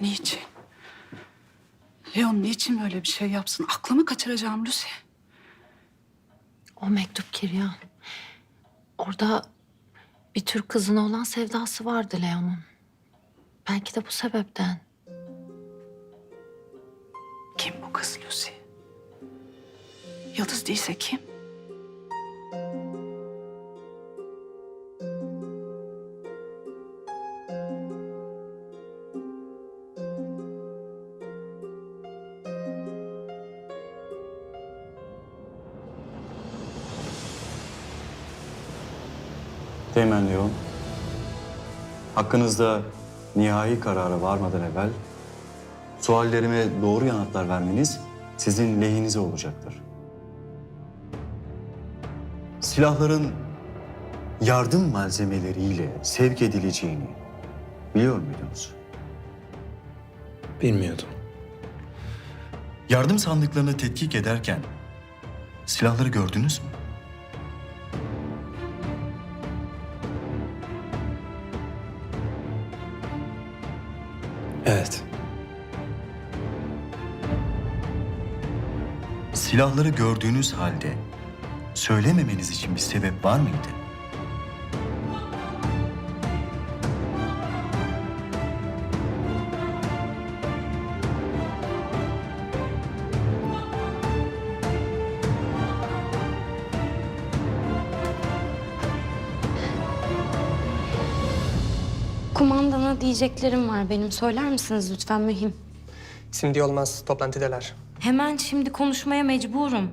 Niçin? Leon niçin böyle bir şey yapsın? Aklımı kaçıracağım Lucy. O mektup Kiryan. Orada bir Türk kızına olan sevdası vardı Leon'un. Belki de bu sebepten. Kim bu kız Lucy? Yıldız değilse kim? Teğmen Leon, hakkınızda nihai karara varmadan evvel suallerime doğru yanıtlar vermeniz sizin lehinize olacaktır. Silahların yardım malzemeleriyle sevk edileceğini biliyor muydunuz? Bilmiyordum. Yardım sandıklarını tetkik ederken silahları gördünüz mü? Evet. Silahları gördüğünüz halde söylememeniz için bir sebep var mıydı? Kumandana diyeceklerim var benim. Söyler misiniz lütfen mühim? Şimdi olmaz, toplantıdalar. Hemen şimdi konuşmaya mecburum.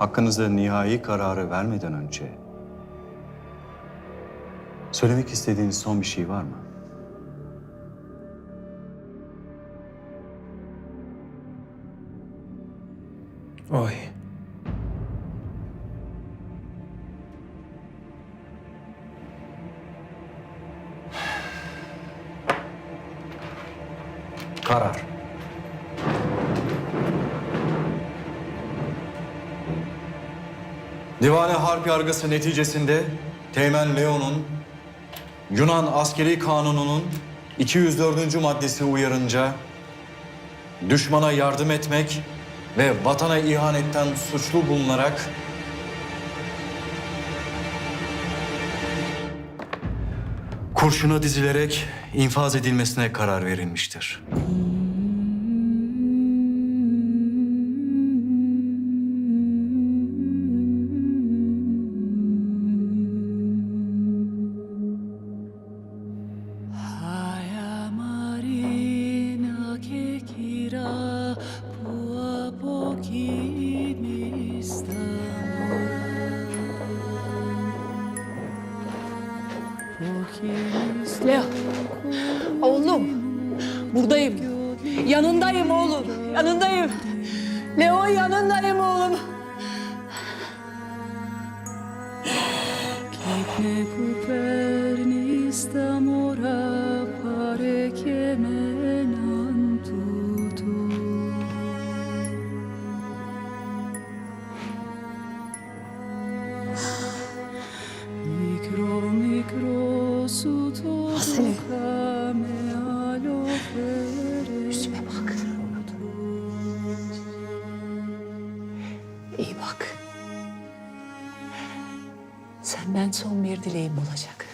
Hakkınızda nihai kararı vermeden önce söylemek istediğiniz son bir şey var mı? Oy. Karar. Divane Harp yargısı neticesinde Teğmen Leon'un Yunan askeri kanununun 204. maddesi uyarınca düşmana yardım etmek ve vatana ihanetten suçlu bulunarak kurşuna dizilerek infaz edilmesine karar verilmiştir. Leo. Oğlum. Buradayım. Yanındayım oğlum. Yanındayım. Leo yanındayım oğlum. Ne cupernis amora İyi bak. Senden son bir dileğim olacak.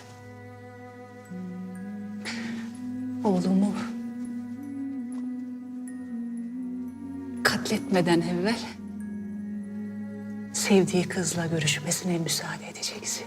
Oğlumu katletmeden evvel sevdiği kızla görüşmesine müsaade edeceksin.